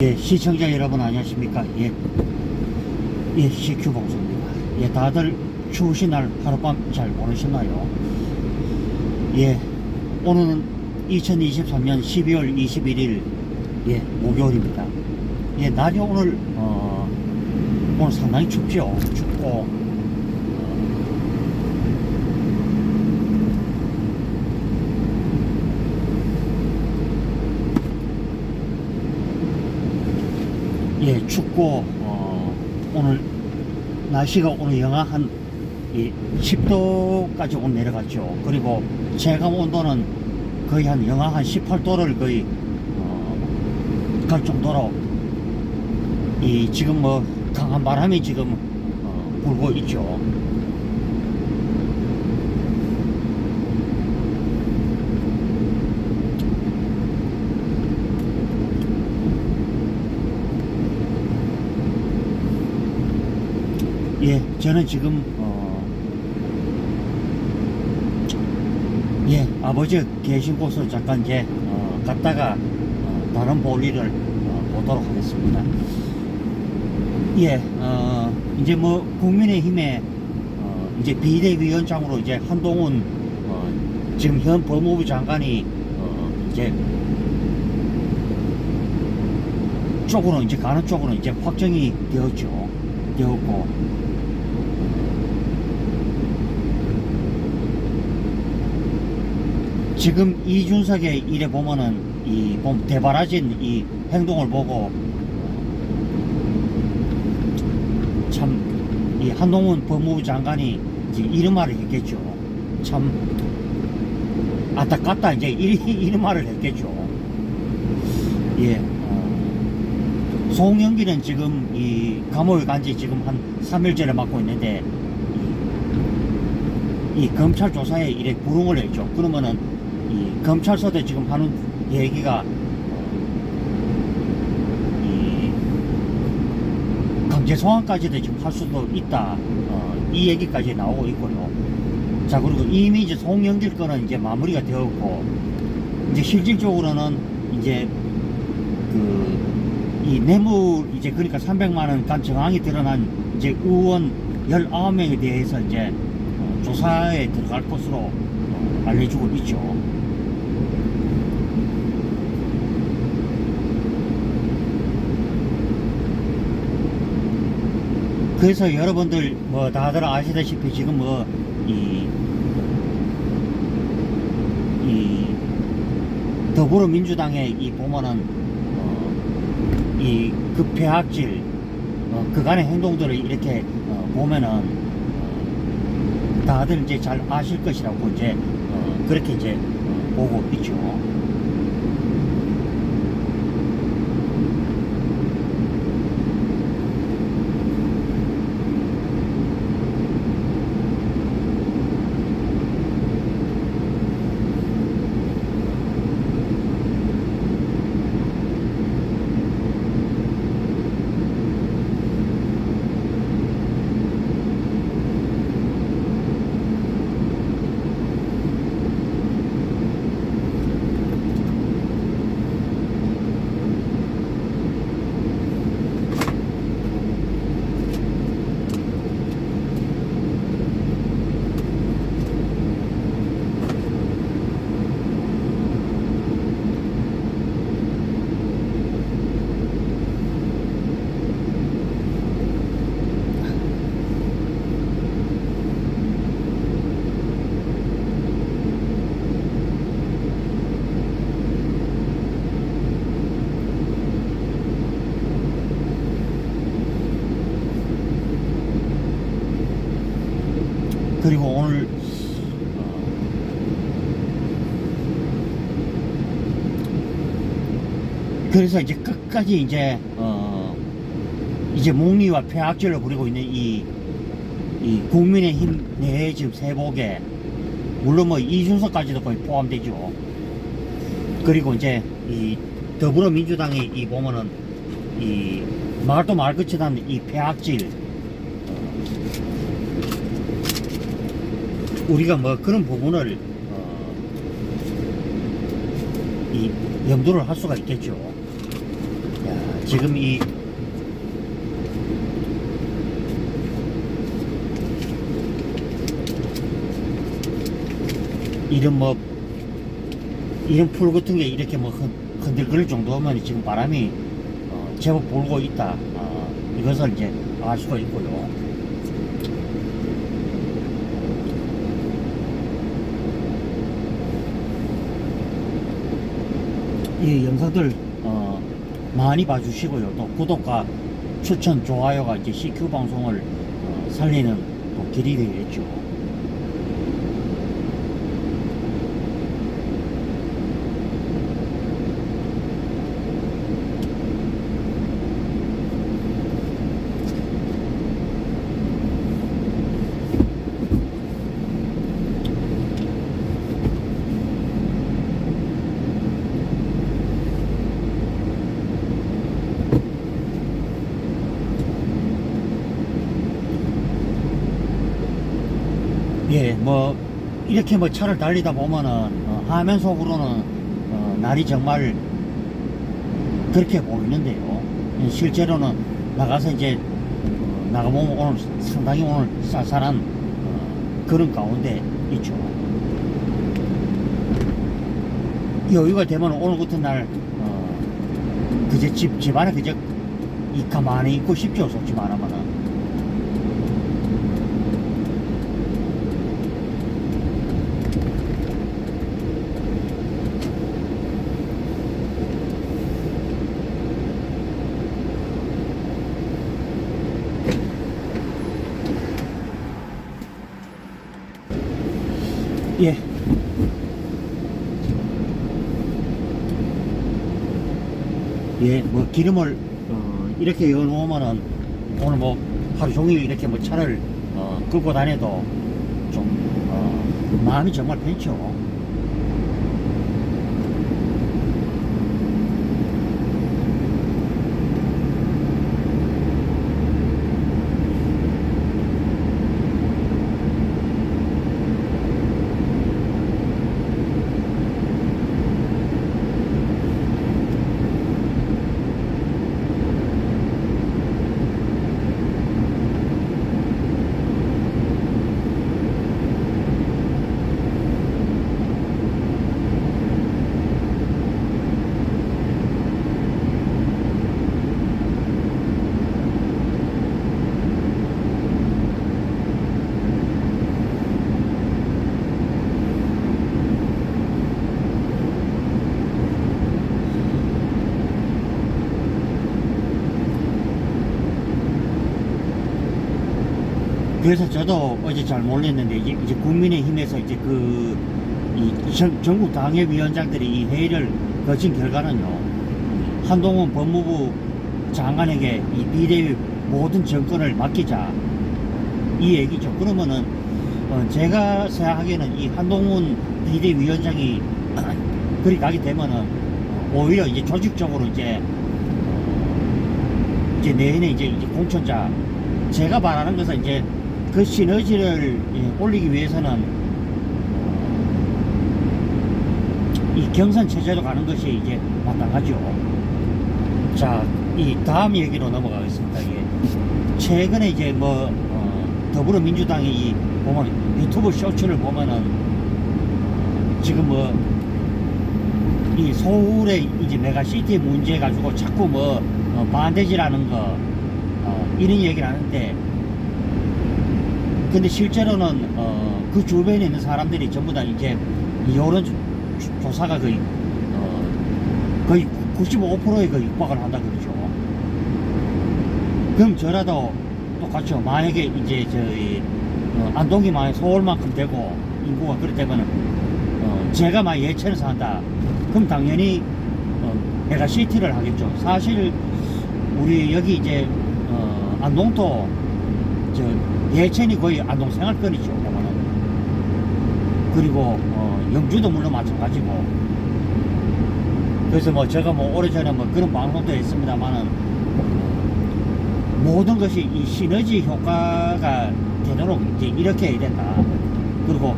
예, 시청자 여러분 안녕하십니까? 예, 예, CQ 방송입니다. 예, 다들 추우신 날 하룻밤 잘 보내셨나요? 예, 오늘은 2023년 12월 21일 예, 목요일입니다. 예, 날이 오늘 어, 오늘 상당히 춥죠. 춥고 예, 춥고 어, 오늘 날씨가 오늘 영하 한 이, 10도까지 오늘 내려갔죠. 그리고 체감 온도는 거의 한 영하 한 18도를 거의 어, 갈 정도로 이 지금 뭐 강한 바람이 지금 어, 불고 있죠. 예, 저는 지금 어, 예 아버지 계신 곳으로 잠깐 이제 어, 갔다가 어, 다른 볼일을 어, 보도록 하겠습니다. 예, 어, 이제 뭐 국민의힘의 어, 이제 비대위원장으로 이제 한동훈 어, 지금 현 법무부 장관이 어, 이제 쪽으로 이제 가는 쪽으로 이제 확정이 되었죠. 되었고 지금 이준석의 일에 보면은 이봄 대바라진 이 행동을 보고 참 이 한동훈 법무부 장관이 이제 이런 말을 했겠죠. 참 안타깝다 이제 이, 이런 말을 했겠죠. 예. 어, 송영기는 지금 이 감옥에 간지 지금 한 3일째를 맡고 있는데 이, 이 검찰 조사에 이래 불응을 했죠. 그러면은 이 검찰서도 지금 하는 얘기가 어, 이 강제 소환까지도 지금 할 수도 있다. 어, 이 얘기까지 나오고 있고요. 자 그리고 이미 이제 송영길 거는 이제 마무리가 되었고 이제 실질적으로는 이제 그 이 뇌물 이제 그러니까 300만 원간 정황이 드러난 이제 의원 19명에 대해서 이제 어, 조사에 들어갈 것으로 어, 알려주고 있죠. 그래서 여러분들 뭐 다들 아시다시피 지금 뭐 이 이 더불어민주당의 이 보면은 어, 이그 폐악질 어, 그간의 행동들을 이렇게 어, 보면은 어, 다들 이제 잘 아실 것이라고 이제 어, 그렇게 이제 어, 보고 있죠. 그리고 오늘 어, 그래서 이제 끝까지 이제 어 이제 목리와 폐악질을 부리고 있는 이, 이 국민의힘 내 지금 세복에 물론 뭐 이준석까지도 거의 포함되죠. 그리고 이제 이 더불어민주당이 이 보면은 이 말도 말 끝이 나는 이 폐악질 우리가 뭐 그런 부분을 어, 이 염두를 할 수가 있겠죠. 야, 지금 이 이런 뭐 이런 풀 같은 게 이렇게 뭐 흔, 흔들거릴 정도면 지금 바람이 어, 제법 불고 있다. 어, 이것을 이제 알 수가 있고요. 이 영상들 어, 많이 봐주시고요. 또 구독과 추천, 좋아요가 이제 CQ 방송을 어, 살리는 또 길이 되겠죠. 예, 뭐 이렇게 뭐 차를 달리다 보면은 어, 화면 속으로는 어, 날이 정말 그렇게 보이는데요. 예, 실제로는 나가서 이제 어, 나가보면 오늘 상당히 오늘 쌀쌀한 어, 그런 가운데 있죠. 여유가 되면 오늘 같은 날 어, 그제 집 집안에 그저 이 가만히 있고 싶죠, 솔직히 말하면은. 예. 예, 뭐 기름을 어, 이렇게 넣어 놓으면은 오늘 뭐 하루 종일 이렇게 뭐 차를 어, 끌고 다녀도 좀 어, 마음이 정말 편죠. 그래서 저도 어제 잘 몰랐는데 이제, 이제 국민의힘에서 이제 그이 전국 당협위원장들이 이 회의를 거친 결과는요 한동훈 법무부 장관에게 이 비대위 모든 정권을 맡기자 이 얘기죠. 그러면은 어, 제가 생각하기에는 이 한동훈 비대위원장이 그리 가게 되면은 어, 오히려 이제 조직적으로 이제 어, 이제 내년에 이제, 공천자 제가 말하는 것은 이제 그 시너지를 예, 올리기 위해서는 어, 이 경선 체제로 가는 것이 이제 마땅하죠. 자, 이 다음 얘기로 넘어가겠습니다. 예. 최근에 이제 뭐 어, 더불어민주당이 이 보면 유튜브 쇼츠를 보면은 어, 지금 뭐 이 서울의 이제 메가시티 문제 가지고 자꾸 뭐 어, 반대지라는 거 어, 이런 얘기를 하는데 근데 실제로는 어, 그 주변에 있는 사람들이 전부 다 이제 이 여론 조- 조사가 거의 어, 거의 95%에 그 육박을 한다 그러죠. 그럼 저라도 똑같죠. 만약에 이제 저희 어, 안동이 만약 서울만큼 되고 인구가 그렇 다면 어, 제가 만약 예천에서 한다. 그럼 당연히 어, 내가 시티를 하겠죠. 사실 우리 여기 이제 어, 안동도 저 예천이 거의 안동 생활권이죠. 그리고 어, 영주도 물론 마찬가지고. 그래서 뭐 제가 뭐 오래전에 뭐 그런 방송도 했습니다만은 모든 것이 이 시너지 효과가 되도록 이제 이렇게 해야 된다. 그리고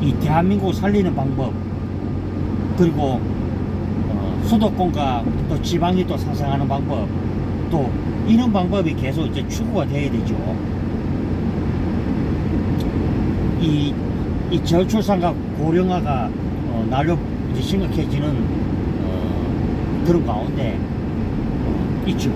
이 대한민국 살리는 방법 그리고 어, 수도권과 또 지방이 또 상생하는 방법 또 이런 방법이 계속 이제 추구가 돼야 되죠. 이, 이 저출산과 고령화가 어, 날로 이제 심각해지는 어, 그런 가운데 어, 있죠.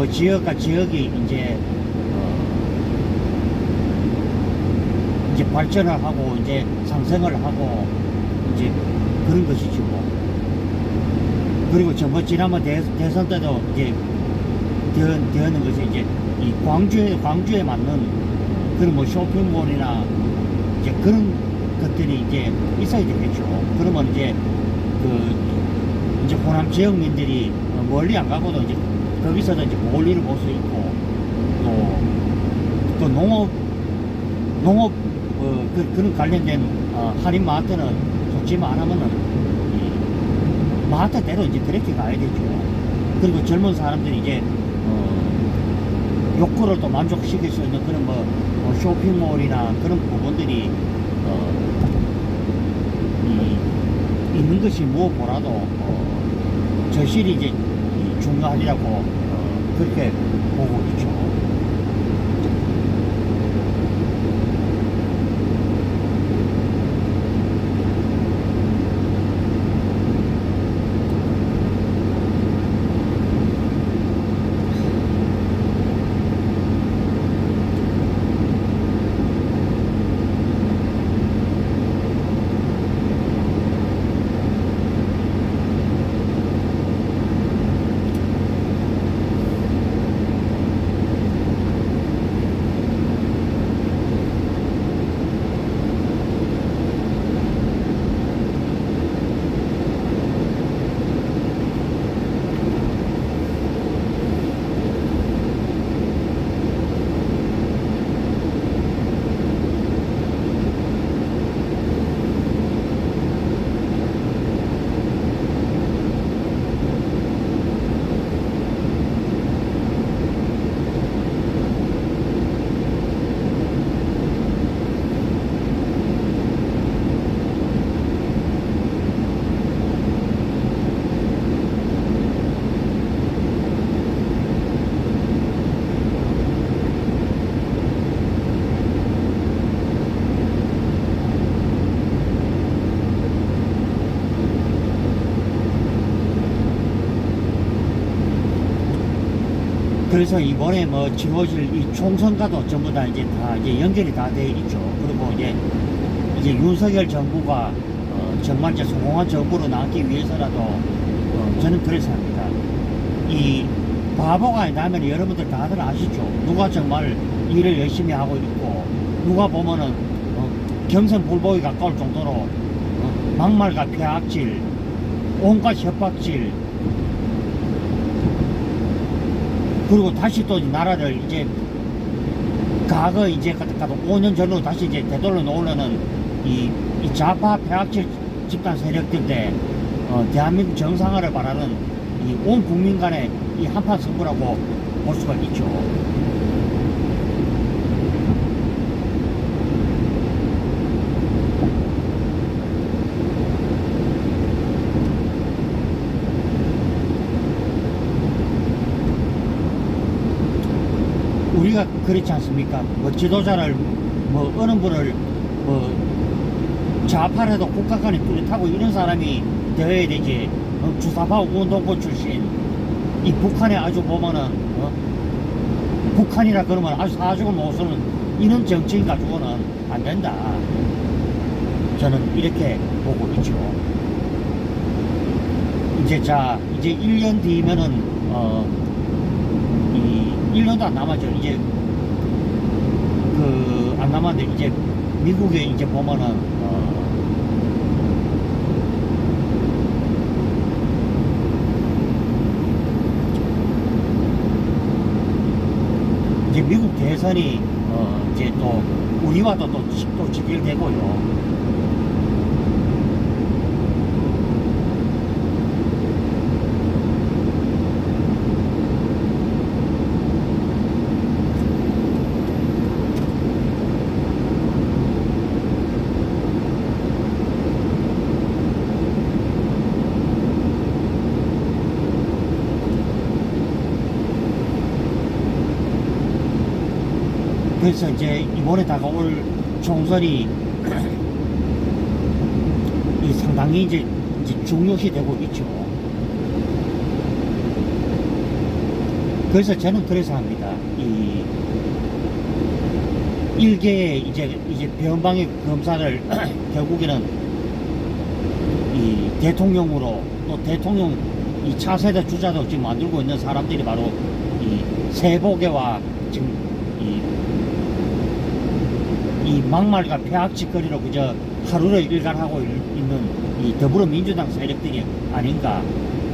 뭐 지역과 지역이 이제 어 이제 발전을 하고 이제 상생을 하고 이제 그런 것이죠. 그리고 저번 지난번 대, 대선 때도 이제 되어, 되는 것이 이제 이 광주에 광주에 맞는 그런 뭐 쇼핑몰이나 이제 그런 것들이 이제 있어야 되겠죠. 그러면 이제 그 이제 호남 지역민들이 어, 멀리 안 가고도 이제 거기서도 이제 볼일을 볼수 있고 또, 또 농업 농업 어, 그, 그런 관련된 어, 할인 마트는 말하면은 이 마트대로 이제 그렇게 가야 되죠. 그리고 젊은 사람들이 이제 어, 욕구를 또 만족시킬 수 있는 그런 뭐, 뭐 쇼핑몰이나 그런 부분들이 어, 이, 있는 것이 무엇보다도 어, 저실이 이제 이 중요하리라고 어, 그렇게 보고 있죠. 그래서 이번에 뭐 지워질 이 총선과도 전부 다 이제 다 이제 연결이 다돼 있죠. 그리고 이제 이제 윤석열 정부가 어, 정말 이제 성공한 정부로 나기 위해서라도 어, 저는 그래서 합니다. 이 바보가 나면 여러분들 다들 아시죠. 누가 정말 일을 열심히 하고 있고 누가 보면은 어, 경선 불복이 가까울 정도로 어, 막말과 폐악질, 온갖 협박질, 그리고 다시 또 나라를 이제 과거 이제 가도 5년 전으로 다시 이제 되돌려 놓으려는 이, 이 좌파 폐악질 집단 세력들인데 어, 대한민국 정상화를 바라는 이 온 국민 간의 이 한판 승부라고 볼 수가 있죠. 우리가 그렇지 않습니까? 뭐 지도자를 뭐 어느 분을 뭐 좌파라도 국가간에 뚜렷하고 이런 사람이 되어야 되지 어, 주사파 운동권 출신 이 북한에 아주 보면은 어? 북한이라 그러면 아주 못 쓰는 이런 정치인 가지고는 안 된다 저는 이렇게 보고 있죠 이제 자 이제 1년 뒤면은 어, 이 1년도 안 남았죠. 이제 그 안 남았는데 이제 미국에 이제 보면은 어 이제 미국 대선이 어 이제 또 우리와도 또, 또 직결되고요. 그래서 이제 이번에 다가올 총선이 이 상당히 이제, 이제 중요시 되고 있죠. 그래서 저는 그래서 합니다. 이 일개의 이제 이제 변방의 검사를 결국에는 이 대통령으로 또 대통령 이 차세대 주자도 지금 만들고 있는 사람들이 바로 이 세보개와 지금 이, 이 막말과 폐악짓거리로 그저 하루를 일관하고 있- 있는 이 더불어민주당 세력들이 아닌가.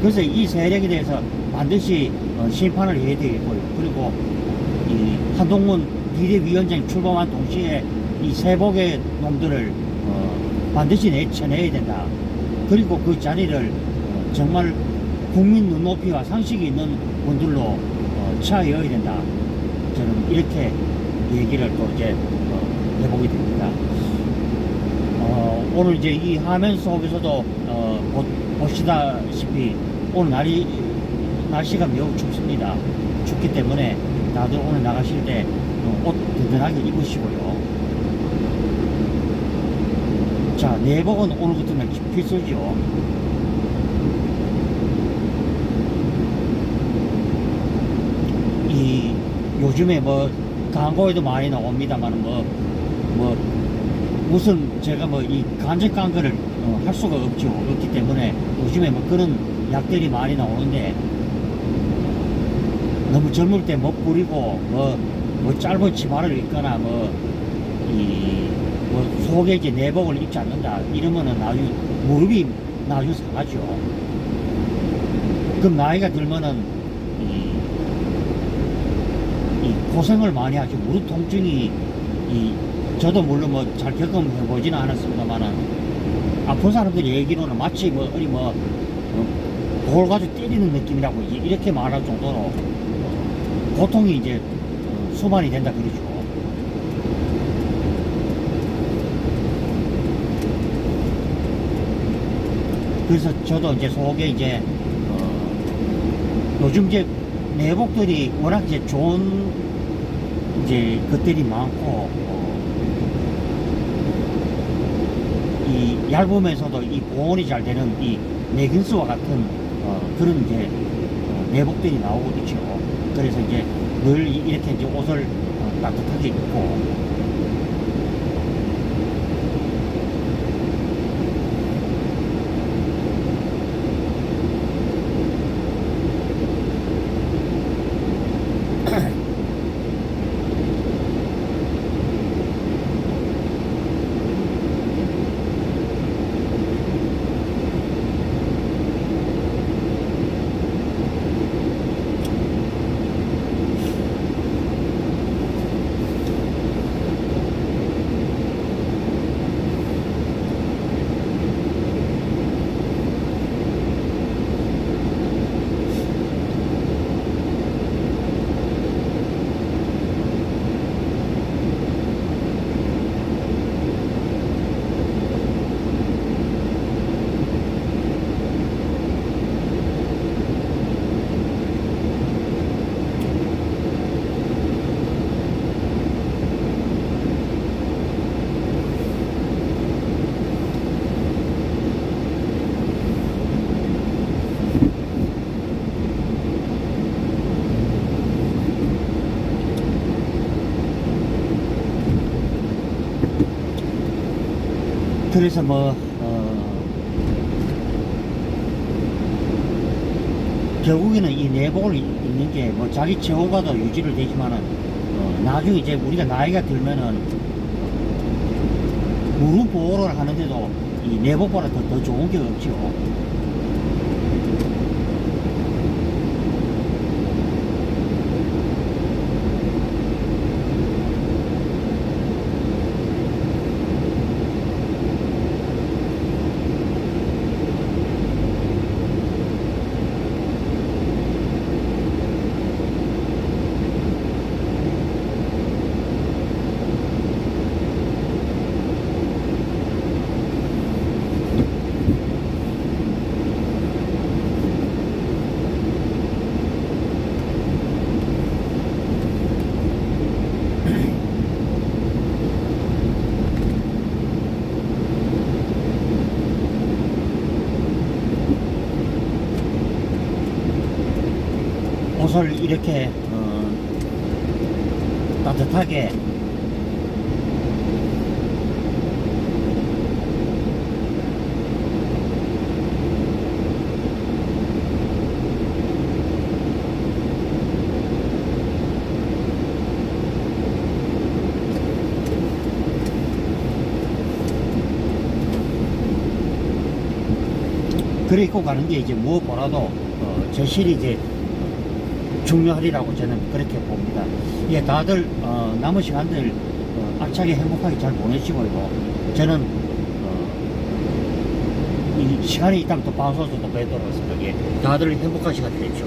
그래서 이 세력에 대해서 반드시 어, 심판을 해야 되겠고요. 그리고 이 한동훈 비대위원장이 출범한 동시에 이 세복의 놈들을 어, 반드시 내쳐내야 된다. 그리고 그 자리를 어, 정말 국민 눈높이와 상식이 있는 분들로 어, 차여야 된다. 저는 이렇게 얘기를 또 이제 어, 해보게 됩니다. 어, 오늘 이제 이 화면 속에서도 어, 보, 보시다시피 오늘 날이 날씨가 매우 춥습니다. 춥기 때문에 다들 오늘 나가실 때 어, 옷 든든하게 입으시고요. 자, 내복은 오늘부터는 필수죠. 이 요즘에 뭐 광고에도 많이 나옵니다만 뭐, 뭐 무슨 제가 뭐 이 간접 광고를 어, 할 수가 없죠. 없기 때문에 요즘에 뭐 그런 약들이 많이 나오는데 너무 젊을 때못 부리고 뭐, 뭐 짧은 치마를 입거나 뭐, 이, 뭐 속에 이제 내복을 입지 않는다. 이러면은 나중에 무릎이 나중에 상하죠. 그럼 나이가 들면은 이, 이 고생을 많이 하죠. 무릎 통증이 이 저도 물론 뭐 잘 경험해 보지는 않았습니다만은 아픈 사람들 얘기로는 마치 뭐 어디 뭐 어, 돌 가지고 때리는 느낌이라고 이- 이렇게 말할 정도로 어, 고통이 이제 어, 수반이 된다 그러죠. 그래서 저도 이제 속에 이제 어, 요즘 이제 내복들이 워낙 이제 좋은 이제 것들이 많고 어, 이 얇으면서도 이 보온이 잘 되는 이 레깅스와 같은 어, 그런 이제 어, 내복들이 나오고 있죠. 그래서 이제 늘 이- 이렇게 이제 옷을 어, 따뜻하게 입고 그래서 뭐 어, 결국에는 이 내복을 이- 입는 게 뭐 자기 체온과도 유지를 되지만은 어, 나중에 이제 우리가 나이가 들면은 무릎 보호를 하는데도 이 내복보다 더, 더 좋은 게 없죠. 옷을 이렇게 어, 따뜻하게. 그래 입고 가는 게 이제 무엇보다도 어, 제실이 이제 중요하리라고 저는 그렇게 봅니다. 예, 다들 어, 남은 시간들 어, 알차게 행복하게 잘 보내시고요. 저는 어, 이 시간이 있다면 또 방송에서 또 뵙도록 하겠습니다. 예, 다들 행복한 시간 되십시오.